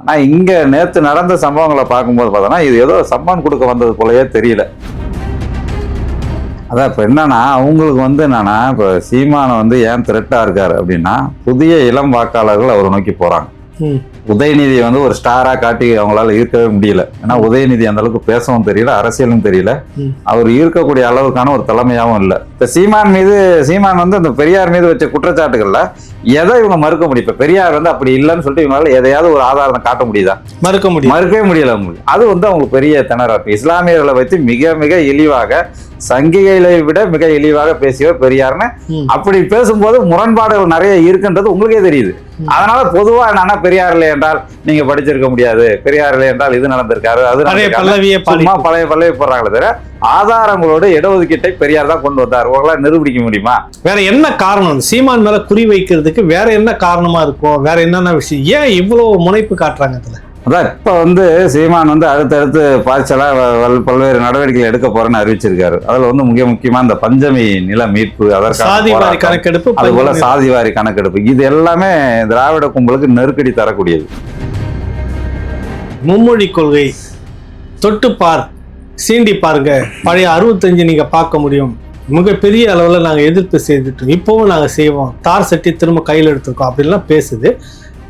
ஆனால் இங்கே நேற்று நடந்த சம்பவங்களை பார்க்கும்போது பார்த்தோன்னா இது ஏதோ சம்மான் கொடுக்க வந்தது போலயே தெரியல. அதான் இப்போ என்னன்னா அவங்களுக்கு வந்து என்னன்னா இப்போ சீமானை வந்து ஏன் த்ரெட்டாக இருக்காரு அப்படின்னா புதிய இளம் வாக்காளர்கள் அவரை நோக்கி போகிறாங்க ம். உதயநிதி வந்து ஒரு ஸ்டாராக காட்டி அவங்களால ஈர்க்கவே முடியல. ஏன்னா உதயநிதி அந்த அளவுக்கு பேசவும் தெரியல அரசியலும் தெரியல. அவர் ஈர்க்கக்கூடிய அளவுக்கான ஒரு தலைமையாகவும் இல்லை. இப்போ சீமான் மீது சீமான் வந்து அந்த பெரியார் மீது வச்ச குற்றச்சாட்டுகள்ல எதை இவங்க மறுக்க முடியும்? இப்போ பெரியார் வந்து அப்படி இல்லைன்னு சொல்லிட்டு இவங்களால எதையாவது ஒரு ஆதாரம் காட்ட முடியுதா? மறுக்க முடியும் மறுக்கவே முடியல அது வந்து அவங்களுக்கு பெரிய திணறாப்பு இஸ்லாமியர்களை வைத்து மிக மிக இழிவாக சங்கிகளை விட மிக இழிவாக பேசியவர் பெரியார்னு. அப்படி பேசும்போது முரண்பாடுகள் நிறைய இருக்குன்றது உங்களுக்கே தெரியுது. அதனால பொதுவா என்னன்னா பெரியார் இல்லை என்றால் நீங்க படிச்சிருக்க முடியாது. பெரியார் இல்லை என்றால் இது நடந்திருக்காரு அது சும்மா பழைய பழைய போடுறாங்களே தவிர ஆதாரங்களோட இடஒதுக்கீட்டை பெரியார் தான் கொண்டு வந்தார். உங்களால் நிரூபிக்க முடியுமா? வேற என்ன காரணம்? சீமான் மேல குறி வைக்கிறதுக்கு வேற என்ன காரணமா இருக்கும்? வேற என்னென்ன விஷயம்? ஏன் இவ்வளவு முனைப்பு காட்டுறாங்க இதுல? அதான் இப்ப வந்து சீமான் வந்து அடுத்தடுத்து பாய்ச்சலா வ- வல்- பல்வேறு நடவடிக்கைகள் எடுக்க போறேன்னு அறிவிச்சிருக்காரு. அதுல வந்து மிக முக்கியமா இந்த பஞ்சமி நில மீட்பு அதற்கான கணக்கெடுப்பு அது போல பஞ்சமி- சாதிவாரி கணக்கெடுப்பு. இது எல்லாமே திராவிட கும்பலுக்கு நெருக்கடி தரக்கூடியது. மும்மொழி கொள்கை தொட்டு பார் சீண்டி பாருங்க. பழைய அறுபத்தஞ்சு நீங்க பார்க்க முடியும். மிகப்பெரிய அளவில் நாங்கள் எதிர்ப்பு செய்துட்டோம் இப்போவும் நாங்கள் செய்வோம். தார் சட்டி திரும்ப கையில் எடுத்திருக்கோம் அப்படின்லாம் பேசுது.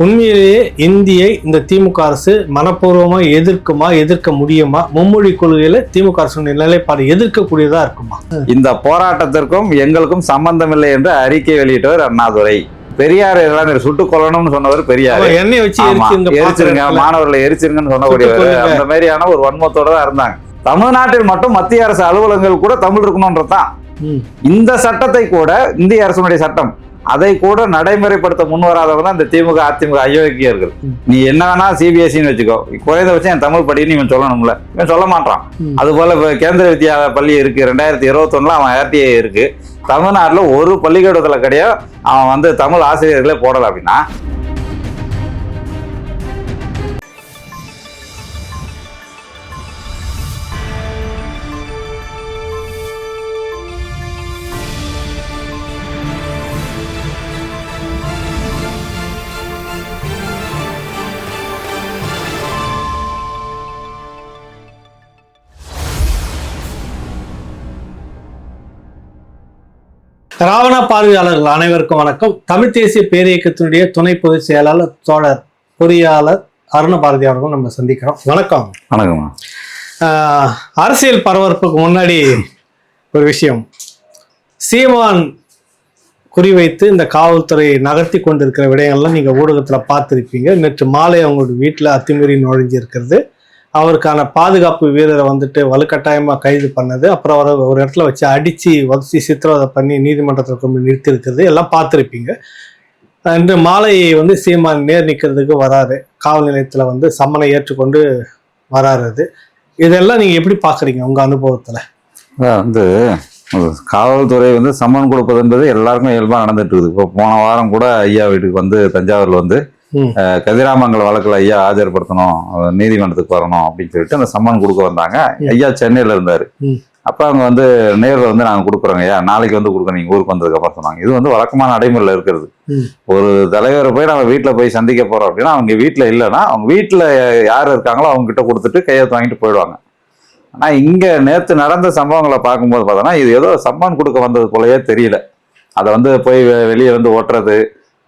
உண்மையிலேயே இந்தியை இந்த திமுக அரசு மனப்பூர்வமாக எதிர்க்குமா எதிர்க்க முடியுமா? மும்மொழி கொள்கையில திமுக அரசுடைய நிலைப்பாடு எதிர்க்கக்கூடியதா இருக்குமா? இந்த போராட்டத்திற்கும் எங்களுக்கும் சம்பந்தமில்லை என்று அறிக்கை வெளியிட்டவர் அண்ணாதுரை. பெரியார் எல்லாரும் சுட்டுக் கொல்லணும்னு சொன்னவர் பெரியார். எண்ணெய் வச்சு எரிச்சிருங்க மாணவர்களை எரிச்சிருங்கன்னு கொல்லுங்க. அந்த மாதிரியான ஒரு வன்மத்தோட தான் இருந்தாங்க. தமிழ்நாட்டில் மட்டும் மத்திய அரசு அலுவலகங்கள் கூட தமிழ் இருக்கணும்ன்றதுதான் ம். இந்த சட்டத்தை கூட இந்திய அரசுடைய சட்டம் அதை கூட நடைமுறைப்படுத்த முன் வராதவங்க தான் இந்த திமுக அதிமுக அயோக்கியர்கள். நீ என்ன வேணா சிபிஎஸ்சின்னு வச்சுக்கோ. குறைந்தபட்சம் என் தமிழ் படின்னு இவன் சொல்லணும்ல. இவன் சொல்ல மாட்டான். அது போல இப்ப கேந்திர வித்யா பள்ளி இருக்கு. ரெண்டாயிரத்தி இருபத்தொன்னுல அவன் ஆர்டிஐ இருக்கு. தமிழ்நாட்டில் ஒரு பள்ளிக்கூடத்துல கிடையாது. அவன் வந்து தமிழ் ஆசிரியர்களே போடல அப்படின்னா பார்வையாளர்கள் அனைவருக்கும் வணக்கம். தமிழ் தேசிய பேரியக்கத்தினுடைய துணை பொதுச் செயலாளர் தோழர் பொறியாளர் அருண பாரதி அவர்கள் நம்ம சந்திக்கிறோம். வணக்கம். வணக்கம்மா ஆஹ், அரசியல் பரபரப்புக்கு முன்னாடி ஒரு விஷயம். சீமான் குறிவைத்து இந்த காவல்துறை நகர்த்தி கொண்டிருக்கிற விடயங்கள்லாம் நீங்கள் ஊடகத்தில் பார்த்துருப்பீங்க. நேற்று மாலை அவங்களுடைய வீட்டில் அத்துமீறி நுழைஞ்சிருக்கிறது. அவருக்கான பாதுகாப்பு வீரரை வந்துட்டு வலுக்கட்டாயமாக கைது பண்ணது. அப்புறம் அவரை ஒரு இடத்துல வச்சு அடித்து வதச்சி சித்திரவதை பண்ணி நீதிமன்றத்தில் கொண்டு போய் நிறுத்தியிருக்கிறது. எல்லாம் பார்த்துருப்பீங்க. இன்று மாலை வந்து சீமான் நேர் நிற்கிறதுக்கு வராரு. காவல் நிலையத்தில் வந்து சம்மனை ஏற்றுக்கொண்டு வராரு அது. இதெல்லாம் நீங்கள் எப்படி பார்க்குறீங்க உங்கள் அனுபவத்தில்? வந்து காவல்துறை வந்து சம்மன் கொடுப்பது என்பது எல்லாருக்கும் இயல்பாக நடந்துட்டு இருக்குது. இப்போ போன வாரம் கூட ஐயா வீட்டுக்கு வந்து தஞ்சாவூரில் வந்து கதிராமங்கல வழக்கில் ஐயா ஆஜர்படுத்தணும் நீதிமன்றத்துக்கு வரணும் அப்படின்னு சொல்லிட்டு அந்த சம்மன் கொடுக்க வந்தாங்க. ஐயா சென்னையில் இருந்தார். அப்போ அவங்க வந்து நேரில் வந்து நாங்கள் கொடுக்குறோங்க ஐயா. நாளைக்கு வந்து கொடுக்க நீங்கள் ஊருக்கு வந்ததுக்கு அப்புறம் சொன்னாங்க. இது வந்து வழக்கமான நடைமுறையில் இருக்கிறது. ஒரு தலைவரை போய் நம்ம வீட்டில் போய் சந்திக்க போகிறோம் அப்படின்னா அவங்க வீட்டில் இல்லைன்னா அவங்க வீட்டில் யார் இருக்காங்களோ அவங்க கிட்ட கொடுத்துட்டு கையெழுத்து வாங்கிட்டு போயிடுவாங்க. ஆனால் இங்கே நேற்று நடந்த சம்பவங்களை பார்க்கும்போது பார்த்தோன்னா இது ஏதோ சம்மான் கொடுக்க வந்தது போலயே தெரியல. அதை வந்து போய் வெளியே வந்து ஓட்டுறது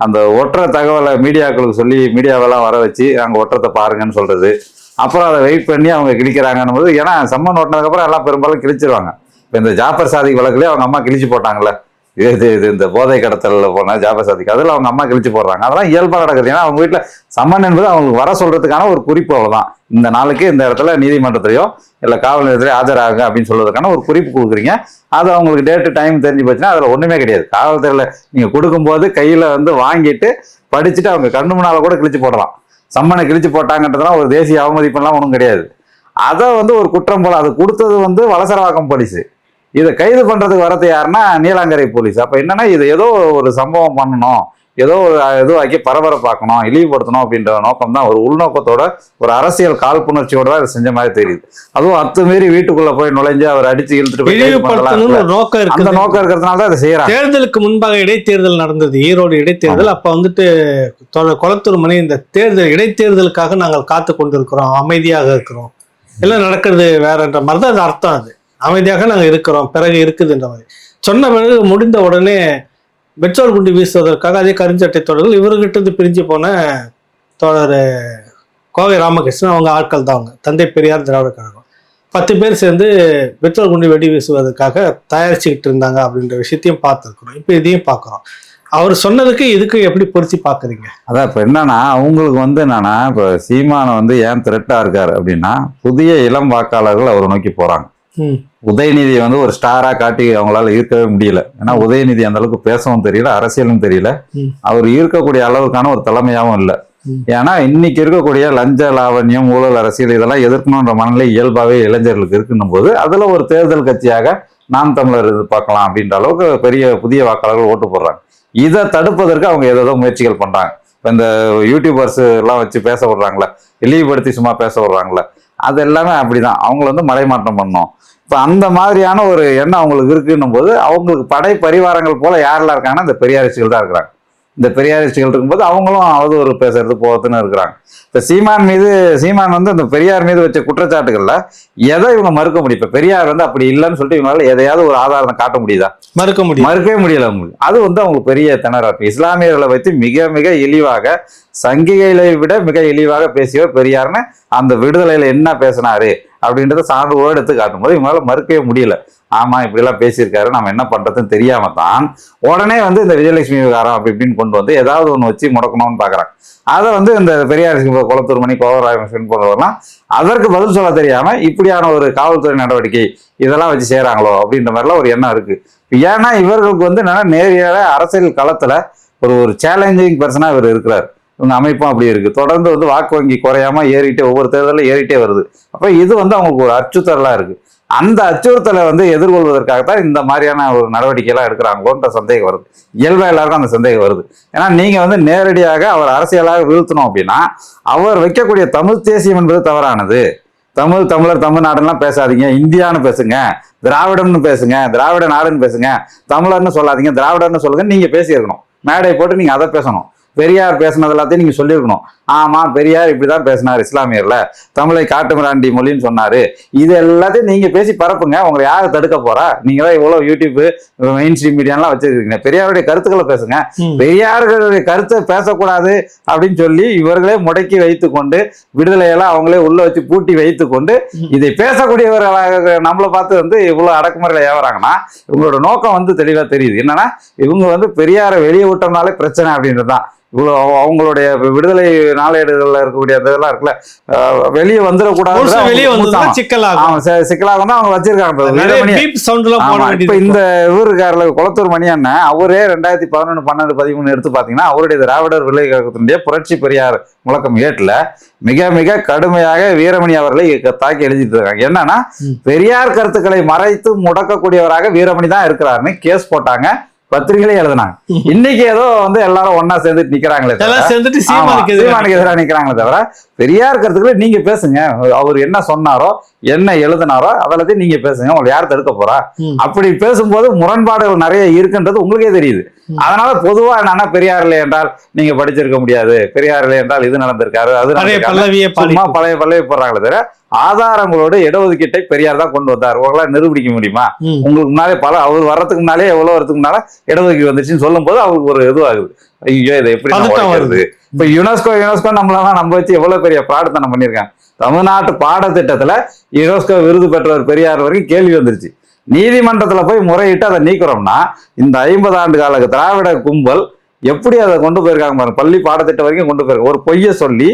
அந்த ஒட்டுற தகவலை மீடியாக்களுக்கு சொல்லி மீடியாவெல்லாம் வர வச்சு அங்கே ஒட்டுறதை பாருங்கன்னு சொல்கிறது அப்புறம் அதை வெயிட் பண்ணி அவங்க கிழிக்கிறாங்கன்னு போது ஏன்னா சம்மன் ஓட்டினதுக்கப்புறம் எல்லாம் பெரும்பாலும் கிழிச்சிருவாங்க. இப்போ இந்த ஜாஃபர் சாதிக் வழக்குலேயே அவங்க அம்மா கிழிச்சு போட்டாங்களே இது இது இந்த போதை கடத்தலில் போன ஜாபசாதிக்கு அதில் அவங்க அம்மா கிழிச்சு போடுறாங்க. அதெல்லாம் இயல்பாக நடக்குது. ஏன்னா அவங்க வீட்டில் சம்மன் என்பது அவங்களுக்கு வர சொல்றதுக்கான ஒரு குறிப்பு அவ்வளோதான் இந்த நாளுக்கு இந்த இடத்துல நீதிமன்றத்திலையோ இல்லை காவல் நிலையத்திலையோ ஆஜராகுங்க அப்படின்னு சொல்றதுக்கான ஒரு குறிப்பு கொடுக்குறீங்க. அது அவங்களுக்கு டேட்டு டைம் தெரிஞ்சு போச்சுன்னா அதில் ஒன்றுமே கிடையாது. காவல்துறையில் நீங்கள் கொடுக்கும்போது கையில் வந்து வாங்கிட்டு படிச்சுட்டு அவங்க கண்ணு முன்னால் கூட கிழிச்சு போடலாம். சம்மனை கிழிச்சு போட்டாங்கன்றதுலாம் ஒரு தேசிய அவமதிப்பெல்லாம் ஒன்றும் கிடையாது. அதை வந்து ஒரு குற்றம் போல அது கொடுத்தது வந்து வலசரவாக்கம் போலீஸ். இதை கைது பண்றதுக்கு வரது யாருன்னா நீலாங்கரை போலீஸ். அப்ப என்னன்னா இது ஏதோ ஒரு சம்பவம் பண்ணணும் ஏதோ ஒரு இதுவாக்கி பரபரப்பாக்கணும் இழிவுபடுத்தணும் அப்படின்ற நோக்கம் தான் ஒரு உள்நோக்கத்தோட ஒரு அரசியல் காழ்ப்புணர்ச்சியோட தான் செஞ்ச மாதிரி தெரியுது. அதுவும் அத்துமீறி வீட்டுக்குள்ள போய் நுழைஞ்சு அவர் அடிச்சு இழுத்துட்டு போய் நோக்கம் அந்த இருக்குது நோக்கம் இருக்கிறதுனால தான் இதை செய்யறாங்க தேர்தலுக்கு முன்பாக இடைத்தேர்தல் நடந்தது ஈரோடு இடைத்தேர்தல். அப்ப வந்துட்டு கொளத்தூர் மணி இந்த தேர்தல் இடைத்தேர்தலுக்காக நாங்கள் காத்து கொண்டிருக்கிறோம் அமைதியாக இருக்கிறோம். எல்லாம் நடக்கிறது வேறன்ற மாதிரி தான் அது அர்த்தம் அது. அமைதியாக நாங்கள் இருக்கிறோம். பிறகு இருக்குதுன்ற மாதிரி சொன்ன பிறகு முடிந்த உடனே பெட்ரோல் குண்டு வீசுவதற்காக அதே கருஞ்சட்டை தொடர்கள் இவர்கிட்ட இருந்து பிரிஞ்சு போன தோழர் கோவை ராமகிருஷ்ணன் அவங்க ஆட்கள் தான் அவங்க. தந்தை பெரியார் திராவிட கழகம் பத்து பேர் சேர்ந்து பெட்ரோல் குண்டு வெடி வீசுவதற்காக தயாரிச்சுக்கிட்டு இருந்தாங்க அப்படின்ற விஷயத்தையும் பார்த்துருக்குறோம். இப்போ இதையும் பார்க்குறோம். அவர் சொன்னதுக்கு இதுக்கு எப்படி பொருத்தி பார்க்குறீங்க? அதான் இப்போ என்னன்னா அவங்களுக்கு வந்து என்னன்னா இப்போ சீமானை வந்து ஏன் திரட்டாக இருக்கார் அப்படின்னா புதிய இளம் வாக்காளர்கள் அவரை நோக்கி போகிறாங்க ம். உதயநிதி வந்து ஒரு ஸ்டாரா காட்டி அவங்களால ஈர்க்கவே முடியல. ஏன்னா உதயநிதி அந்த அளவுக்கு பேசவும் தெரியல அரசியலும் தெரியல. அவர் ஈர்க்கக்கூடிய அளவுக்கான ஒரு தலைமையாவும் இல்லை. ஏன்னா இன்னைக்கு இருக்கக்கூடிய லஞ்ச லாவண்யம் ஊழல் அரசியல் இதெல்லாம் எதிர்க்கணுன்ற மனநிலை இயல்பாவே இளைஞர்களுக்கு இருக்குன்னும் போது அதுல ஒரு தேர்தல் கட்சியாக நாம் தமிழர் இது பார்க்கலாம் அப்படின்ற அளவுக்கு பெரிய புதிய வாக்காளர்கள் ஓட்டு போடுறாங்க. இதை தடுப்பதற்கு அவங்க ஏதோ முயற்சிகள் பண்றாங்க. இப்ப இந்த யூடியூபர்ஸ் எல்லாம் வச்சு பேச விடுறாங்களே இழிவுபடுத்தி சும்மா பேச விடுறாங்களே அது எல்லாமே அப்படிதான். அவங்கள வந்து மடைமாற்றம் பண்ணணும் இப்போ அந்த மாதிரியான ஒரு எண்ணம் அவங்களுக்கு இருக்குன்னும் போது அவங்களுக்கு படை பரிவாரங்கள் போல யாரெல்லாம் இருக்காங்கன்னா இந்த பெரியாரிச்சிகள் தான் இருக்கிறாங்க. இந்த பெரியாரிச்சிகள் இருக்கும்போது அவங்களும் அவதூறு பேசுறது போகிறதுன்னு இருக்கிறாங்க. இப்போ சீமான் மீது சீமான் வந்து இந்த பெரியார் மீது வச்ச குற்றச்சாட்டுகள்ல எதை இவங்க மறுக்க முடியும்? இப்போ பெரியார் வந்து அப்படி இல்லைன்னு சொல்லிட்டு இவங்களால எதையாவது ஒரு ஆதாரம் காட்ட முடியுதா? மறுக்க முடியும் மறுக்கவே முடியல அவங்களுக்கு. அது வந்து அவங்களுக்கு பெரிய திணறாப்பு. இஸ்லாமியர்களை வைத்து மிக மிக இழிவாக சங்கிகளை விட மிக இழிவாக பேசியவர் பெரியார்னு அந்த விடுதலையில் என்ன பேசினாரு அப்படின்றத சான்றுகளோடு எடுத்து காட்டும் போது இவங்களால மறுக்கவே முடியல. ஆமாம் இப்படிலாம் பேசியிருக்காரு நம்ம என்ன பண்ணுறதுன்னு தெரியாம தான் உடனே வந்து இந்த விஜயலட்சுமி விவகாரம் அப்படி இப்படின்னு கொண்டு வந்து ஏதாவது ஒன்று வச்சு முடக்கணும்னு பார்க்குறாங்க அதை வந்து இந்த பெரியார் குளத்தூர் மணி கோவராயன் போன்றவர்லாம் அதற்கு பதில் சொல்ல தெரியாமல் இப்படியான ஒரு காவல்துறை நடவடிக்கை இதெல்லாம் வச்சு செய்கிறாங்களோ அப்படின்ற மாதிரிலாம் ஒரு எண்ணம் இருக்குது ஏன்னா இவர்களுக்கு வந்து என்னன்னா நேரடியாக அரசியல் களத்தில் ஒரு ஒரு சேலஞ்சிங் பர்சனாக இவர் இருக்கிறார். இவங்க அமைப்பும் அப்படி இருக்குது தொடர்ந்து வந்து வாக்கு வங்கி குறையாம ஏறிட்டே ஒவ்வொரு தேர்தலில் ஏறிட்டே வருது. அப்போ இது வந்து அவங்களுக்கு ஒரு அச்சுறுத்தலாக இருக்குது அந்த அச்சுறுத்தலை வந்து எதிர்கொள்வதற்காகத்தான் இந்த மாதிரியான ஒரு நடவடிக்கைலாம் எடுக்கிறாங்களோன்ற சந்தேகம் வருது. இயல்பாக எல்லாருக்கும் அந்த சந்தேகம் வருது. ஏன்னா நீங்கள் வந்து நேரடியாக அவர் அரசியலாக வீழ்த்தணும் அப்படின்னா அவர் வைக்கக்கூடிய தமிழ் தேசியம் என்பது தவறானது. தமிழ் தமிழர் தமிழ்நாடுலாம் பேசாதீங்க. இந்தியான்னு பேசுங்க. திராவிடம்னு பேசுங்க. திராவிட நாடுன்னு பேசுங்க. தமிழர்னு சொல்லாதீங்க. திராவிடர்னு சொல்லுங்க நீங்கள் பேசியிருக்கணும். மேடை போட்டு நீங்கள் அதை பேசணும். பெரியார் பேசுனது எல்லாத்தையும் நீங்க சொல்லியிருக்கணும். ஆமா பெரியார் இப்படிதான் பேசினார் இஸ்லாமியர்ல. தமிழை காட்டுமிராண்டி மொழின்னு சொன்னாரு. இது எல்லாத்தையும் நீங்க பேசி பரப்புங்க. உங்களை யாரு தடுக்க போறா? நீங்க தான் இவ்வளவு யூடியூப் மெயின் ஸ்ட்ரீம் மீடியாலாம் வச்சிருக்கீங்க. பெரியாருடைய கருத்துக்களை பேசுங்க. பெரியார்களுடைய கருத்தை பேசக்கூடாது அப்படின்னு சொல்லி இவர்களே முடக்கி வைத்து கொண்டு விடுதலையெல்லாம் அவங்களே உள்ள வச்சு பூட்டி வைத்து கொண்டு. இதை பேசக்கூடியவர்களாக நம்மளை பார்த்து வந்து இவ்வளவு அடக்குமுறையில ஏவறாங்கன்னா இவங்களோட நோக்கம் வந்து தெளிவா தெரியுது. என்னன்னா இவங்க வந்து பெரியாரை வெளியே விட்டோம்னாலே பிரச்சனை அப்படின்றது தான் இவ்வளோ அவ- அவங்களுடைய விடுதலை நாளேடுகள்ல இருக்கக்கூடிய அந்த இதெல்லாம் இருக்குல்ல வெளியே வந்துடக்கூடாது வெளியே வந்ததுன்னா சிக்கலாகும். ஆமா ச- சிக்கலாக தான் அவங்க வச்சிருக்காங்க இப்ப இந்த இவர் இருக்காருல குளத்தூர் மணி அண்ணன் அவரே ரெண்டாயிரத்தி பதினொன்று பன்னெண்டு பதிமூணு எடுத்து பாத்தீங்கன்னா அவருடைய திராவிடர் விலை கழகத்தினுடைய புரட்சி பெரியார் முழக்கம் ஏட்டுல மிக மிக கடுமையாக வீரமணி அவர்களை தாக்கி எழுதிட்டு இருக்காங்க. என்னன்னா. பெரியார் கருத்துக்களை மறைத்து முடக்கக்கூடியவராக வீரமணி தான் இருக்கிறாருன்னு கேஸ் போட்டாங்க. பத்திரிகையிலே எழுதினாங்க. இன்னைக்கு ஏதோ வந்து எல்லாரும் ஒண்ணா சேர்ந்து நிக்கிறாங்களே எல்லாம் சேர்ந்துட்டு சீமானுக்கு எதிராக நிக்கிறாங்களே தவிர பெரியார் கருத்துக்களை நீங்க பேசுங்க. அவர் என்ன சொன்னாரோ என்ன எழுதினாரோ அதெல்லாத்தையும் நீங்க பேசுங்க. உங்களை யார் தடுக்க போறா. அப்படி பேசும்போது முரண்பாடுகள் நிறைய இருக்குன்றது உங்களுக்கே தெரியுது. அதனால பொதுவா என்னன்னா பெரியார் இல்லை என்றால் நீங்க படிச்சிருக்க முடியாது. பெரியார் இல்லை என்றால் இது நடந்திருக்காரு அது சும்மா பழைய பழைய போடுறாங்களே தவிர ஆதாரங்களோட இடஒதுக்கீட்டை பெரியார் தான் கொண்டு வந்தார். உங்களால நிரூபிக்க முடியுமா. உங்களுக்கு முன்னாலே பல அவர் வர்றதுக்கு முன்னாலே எவ்வளவு வரதுக்கு முன்னால இடஒதுக்கீடு வந்துச்சுன்னு சொல்லும் போது அவருக்கு ஒரு இதுவாகுது. ஐயோ இதை எப்படி உடைக்கிறது? இப்ப யுனெஸ்கோ யுனெஸ்கோ நம்மளெல்லாம் நம்ம வச்சு எவ்வளவு பெரிய பிரார்த்தனை பண்ணியிருக்காங்க. தமிழ்நாட்டு பாடத்திட்டத்துல யுனெஸ்கோ விருது பெற்றவர் பெரியார் வரைக்கும் கேள்வி வந்துருச்சு. நீதிமன்றத்துல போய் முறையிட்டு அதை நீக்குறோம்னா இந்த ஐம்பது ஆண்டு கால திராவிட கும்பல் எப்படி அதை கொண்டு போயிருக்காங்க பாருங்க. பள்ளி பாடத்திட்டம் வரைக்கும் கொண்டு போயிருக்காங்க ஒரு பொய்யை சொல்லி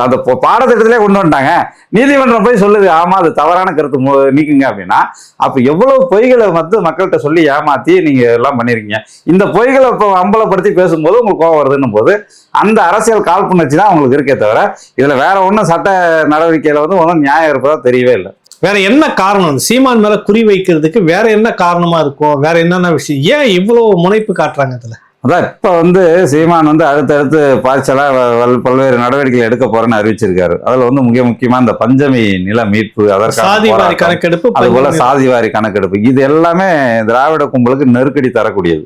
அந்த பாடத்திட்டத்திலே கொண்டு வந்துட்டாங்க. நீதிமன்றம் போய் சொல்லுது ஆமா அது தவறான கருத்து மு- நீக்குங்க அப்படின்னா அப்ப எவ்வளவு பொய்களை வந்து மக்கள்கிட்ட சொல்லி ஏமாத்தி நீங்க எல்லாம் பண்ணிருக்கீங்க. இந்த பொய்களை இப்போ அம்பலப்படுத்தி பேசும்போது உங்களுக்கு கோவம் வருதுன்னும் போது அந்த அரசியல் காழ்ப்புணர்ச்சி தான் உங்களுக்கு இருக்கே தவிர இதுல வேற ஒன்றும் சட்ட நடவடிக்கையில வந்து ஒன்றும் நியாயம் இருப்பதா தெரியவே இல்லை. வேற என்ன காரணம்? சீமான் மேல குறி வைக்கிறதுக்கு வேற என்ன காரணமா இருக்கும்? வேற என்னென்ன விஷயம்? ஏன் இவ்வளவு முனைப்பு காட்டுறாங்க இதுல அதான் இப்ப வந்து சீமான் வந்து அடுத்தடுத்து பாய்ச்சலா வ- வல்- பல்வேறு நடவடிக்கைகள் எடுக்க போறேன்னு அறிவிச்சிருக்காரு. அதுல வந்து மிக முக்கியமா இந்த பஞ்சமி நில மீட்பு அதற்கான. கணக்கெடுப்பு அது போல பஞ்சமி- சாதிவாரி கணக்கெடுப்பு. இது எல்லாமே திராவிட கும்பலுக்கு நெருக்கடி தரக்கூடியது.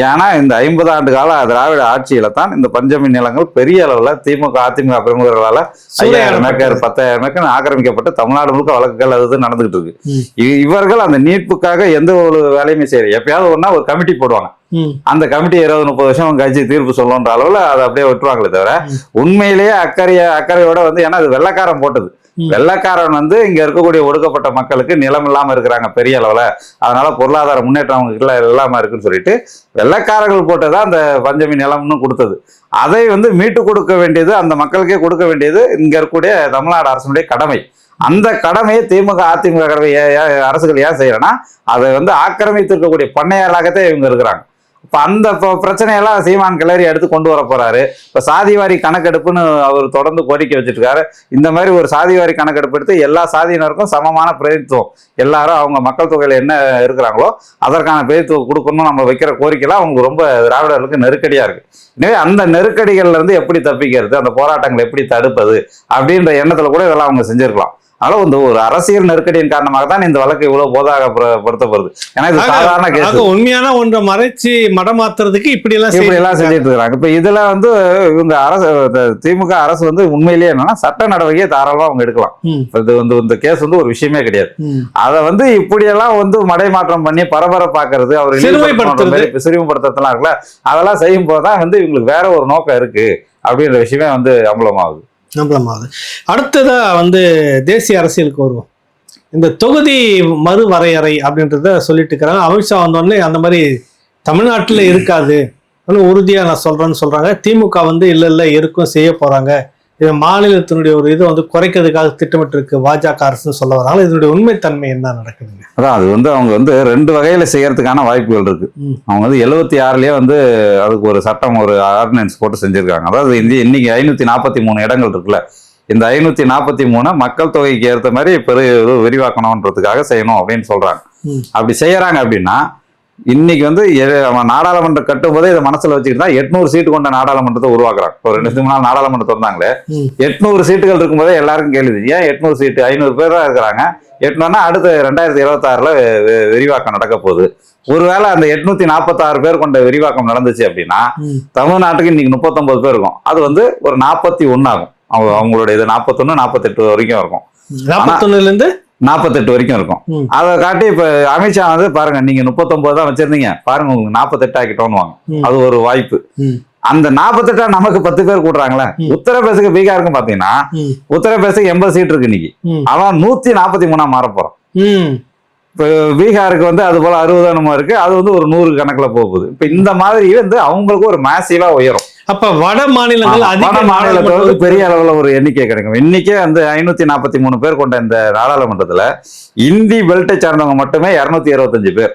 ஏன்னா இந்த ஐம்பது ஆண்டு கால திராவிட ஆட்சியில தான் இந்த பஞ்சமி நிலங்கள் பெரிய அளவுல திமுக அதிமுக பிரமுகர்களால ஐயாயிரம் ஏக்கர். பத்தாயிரம் ஏக்கர் ஆக்கிரமிக்கப்பட்டு தமிழ்நாடு முழுக்க வழக்குகள் அது நடந்துகிட்டு இருக்கு. இவர்கள் அந்த மீட்புக்காக எந்த ஒரு வேலையுமே செய்யல. எப்பயாவது ஒண்ணா ஒரு கமிட்டி போடுவாங்க. அந்த கமிட்டி இருபது முப்பது வருஷம் கழிச்சு தீர்ப்பு சொல்லுன்ற அளவுல அதை அப்படியே விட்டுருவாங்களே தவிர. உண்மையிலேயே அக்கறைய அக்கறையோட வந்து ஏன்னா அது வெள்ளக்காரன் போட்டது. வெள்ளக்காரன் வந்து இங்க இருக்கக்கூடிய ஒடுக்கப்பட்ட மக்களுக்கு நிலம் இல்லாம இருக்கிறாங்க பெரிய அளவுல. அதனால பொருளாதார முன்னேற்றம் அவங்க இல்ல இல்லாம இருக்குன்னு சொல்லிட்டு வெள்ளக்காரர்கள் போட்டதா அந்த பஞ்சமி நிலம்னு கொடுத்தது. அதை வந்து மீட்டு கொடுக்க வேண்டியது அந்த மக்களுக்கே கொடுக்க வேண்டியது இங்க இருக்கக்கூடிய தமிழ்நாடு அரசனுடைய கடமை. அந்த கடமையை திமுக அதிமுக அரசுகள் ஏன் செய்யறேன்னா அதை வந்து ஆக்கிரமித்திருக்கக்கூடிய பண்ணையாளாகத்தான் இவங்க இருக்கிறாங்க. இப்போ அந்த பிரச்சனையெல்லாம் சீமான் கிளறி எடுத்து கொண்டு வர போறாரு. இப்போ சாதிவாரி கணக்கெடுப்புன்னு அவர் தொடர்ந்து கோரிக்கை வச்சுட்டு இருக்காரு இந்த மாதிரி ஒரு சாதிவாரி கணக்கெடுப்பு எடுத்து எல்லா சாதியினருக்கும் சமமான பிரதித்துவம் எல்லாரும் அவங்க மக்கள் தொகையில் என்ன இருக்கிறாங்களோ அதற்கான பிரதித்துவம் கொடுக்கணும்னு நம்ம வைக்கிற கோரிக்கைலாம் அவங்களுக்கு ரொம்ப திராவிடர்களுக்கு நெருக்கடியாக இருக்கு. எனவே அந்த நெருக்கடிகள்லேருந்து எப்படி தப்பிக்கிறது அந்த போராட்டங்களை எப்படி தடுப்பது அப்படின்ற எண்ணத்தில் கூட இதெல்லாம் அவங்க செஞ்சுருக்கலாம். அதனால இந்த ஒரு அரசியல் நெருக்கடியின் காரணமாக தான் இந்த வழக்கு இவ்வளவு போதாக படுத்தப்படுது ஏன்னா இது சாதாரண கேஸ். உண்மையான ஒன்றை மறைச்சு மடமாத்துறதுக்கு இப்படி எல்லாம் இப்படி எல்லாம் செஞ்சுட்டு இருக்காங்க இப்ப இதுல வந்து இவங்க அரசு இந்த திமுக அரசு வந்து உண்மையிலேயே என்னன்னா சட்ட நடவடிக்கையை தாராளமா அவங்க எடுக்கலாம். இது வந்து இந்த கேஸ் வந்து ஒரு விஷயமே கிடையாது. அதை வந்து இப்படியெல்லாம் வந்து மடைமாற்றம் பண்ணி பரபரப்பாக்குறது அவர் சிறுமைப்படுத்துறது. சிறுமைப்படுத்துறதுலாம் இருக்குல்ல அதெல்லாம் செய்யும் போதுதான் வந்து இவங்களுக்கு வேற ஒரு நோக்கம் இருக்கு அப்படின்ற விஷயமே வந்து அம்பலமாகுது நம்பலமாகுது அடுத்ததாக வந்து தேசிய அரசியலுக்கு வருவோம் இந்த தொகுதி மறுவரையறை அப்படின்றத சொல்லிட்டு இருக்கிறாங்க அமித்ஷா வந்தோடனே அந்த மாதிரி தமிழ்நாட்டில் இருக்காது. உறுதியாக நான் சொல்கிறேன்னு சொல்கிறாங்க திமுக வந்து இல்லை இல்லை இருக்கும் செய்ய போகிறாங்க மாநிலத்தினுடைய ஒரு இதை வந்து குறைக்கிறதுக்காக திட்டமிட்டு இருக்கு பாஜக அரசுன்னு சொல்ல வராங்க. இதனுடைய உண்மைத்தன்மை என்ன நடக்குதுங்க? அதான் அது வந்து அவங்க வந்து ரெண்டு வகையில செய்யறதுக்கான வாய்ப்புகள் இருக்கு. அவங்க வந்து எழுபத்தி ஆறுலயே வந்து அதுக்கு ஒரு சட்டம் ஒரு ஆர்டினன்ஸ் போட்டு செஞ்சிருக்காங்க. அதாவது இந்திய இன்னைக்கு ஐநூத்தி நாற்பத்தி மூணு இடங்கள் இருக்குல்ல. இந்த ஐநூத்தி நாற்பத்தி மூணு மக்கள் தொகைக்கு ஏற்ற மாதிரி பெரு இது விரிவாக்கணுன்றதுக்காக செய்யணும் அப்படின்னு சொல்றாங்க. அப்படி செய்யறாங்க அப்படின்னா இன்னைக்கு வந்து அவன் நாடாளுமன்றம் கட்டும் போதே இதை மனசுல வச்சுக்கிட்டு தான் எட்நூறு சீட்டு கொண்ட நாடாளுமன்றத்தை உருவாக்குறாங்க. ஒரு ரெண்டு மூணு நாள் நாடாளுமன்றம் திறந்தாங்களே. எட்நூறு சீட்டுகள் இருக்கும்போதே எல்லாருக்கும் கேள்வி ஏன் எட்நூறு சீட்டு? ஐநூறு பேர் தான் இருக்கிறாங்க. எட்நூறுனா அடுத்து ரெண்டாயிரத்தி இருபத்தாறுல விரிவாக்கம் நடக்க போகுது. ஒருவேளை அந்த எட்நூத்தி நாற்பத்தாறு பேர் கொண்ட விரிவாக்கம் நடந்துச்சு அப்படின்னா. தமிழ்நாட்டுக்கு இன்னைக்கு முப்பத்தொன்பது பேர் இருக்கும். அது வந்து ஒரு நாற்பத்தி ஒன்னு ஆகும். அவங்க அவங்களுடைய இது நாற்பத்தொன்னு நாற்பத்தெட்டு வரைக்கும் இருக்கும். நாற்பத்தொன்னுல இருந்து நாற்பத்தெட்டு வரைக்கும் இருக்கும். அதை காட்டி இப்ப அமித்ஷா வந்து பாருங்க நீங்க முப்பத்தொன்பது தான் வச்சிருந்தீங்க பாருங்க உங்களுக்கு நாற்பத்தெட்டு ஆக்கிட்டோன்னு வாங்க. அது ஒரு வாய்ப்பு. அந்த நாற்பத்தெட்டா நமக்கு பத்து பேர் கூட்டுறாங்களே. உத்தரப்பிரதேசக்கு பீகாருக்கும் பாத்தீங்கன்னா. உத்தரப்பிரதேசக்கு எண்பது சீட் இருக்கு இன்னைக்கு. அவன் நூத்தி நாற்பத்தி மூணா மாற போறான். இப்போ பீகாருக்கு வந்து அது போல அறுபது என்னமோ இருக்கு. அது வந்து ஒரு நூறு கணக்குல போகுது. இப்ப இந்த மாதிரி வந்து அவங்களுக்கு ஒரு மேசிவா உயரும். அப்ப வட மாநிலங்கள் வட மாநிலத்துல வந்து பெரிய அளவுல ஒரு எண்ணிக்கை கிடைக்கும். இன்னைக்கே வந்து ஐநூத்தி நாற்பத்தி மூணு பேர் கொண்ட இந்த நாடாளுமன்றத்துல இந்தி பெல்ட்டை சார்ந்தவங்க மட்டுமே இருநூத்தி இருபத்தஞ்சு பேர்.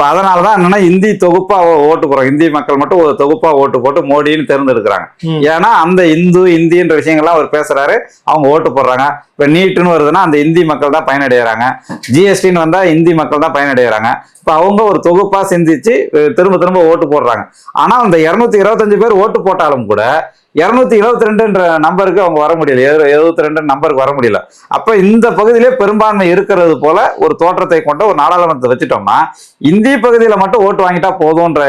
இப்ப அதனாலதான் என்னன்னா இந்தி தொகுப்பா ஓ- ஓட்டு போறோம் இந்தி மக்கள் மட்டும் ஒரு தொகுப்பா ஓட்டு போட்டு மோடின்னு தேர்ந்தெடுக்கிறாங்க. ஏன்னா அந்த இந்து இந்தின்ற விஷயங்கள்லாம் அவர் பேசுறாரு. அவங்க ஓட்டு போடுறாங்க. இப்ப நீட்டுன்னு வருதுன்னா அந்த இந்தி மக்கள் தான் பயனடைகிறாங்க ஜிஎஸ்டின்னு வந்தா இந்தி மக்கள் தான் பயனடைகிறாங்க இப்ப அவங்க ஒரு தொகுப்பா சிந்திச்சு திரும்ப திரும்ப ஓட்டு போடுறாங்க. ஆனா அந்த இருநூத்தி இருபத்தஞ்சு பேர் ஓட்டு போட்டாலும் கூட இரநூத்தி இருபத்தி ரெண்டுன்ற நம்பருக்கு அவங்க வர முடியல. எழுபத்தி ரெண்டு நம்பருக்கு வர முடியல. அப்ப இந்த பகுதியிலே பெரும்பான்மை இருக்கிறது போல ஒரு தோற்றத்தை கொண்ட ஒரு நாடாளுமன்றத்தை வச்சுட்டோம்னா இந்திய பகுதியில மட்டும் ஓட்டு வாங்கிட்டா போதும்ன்ற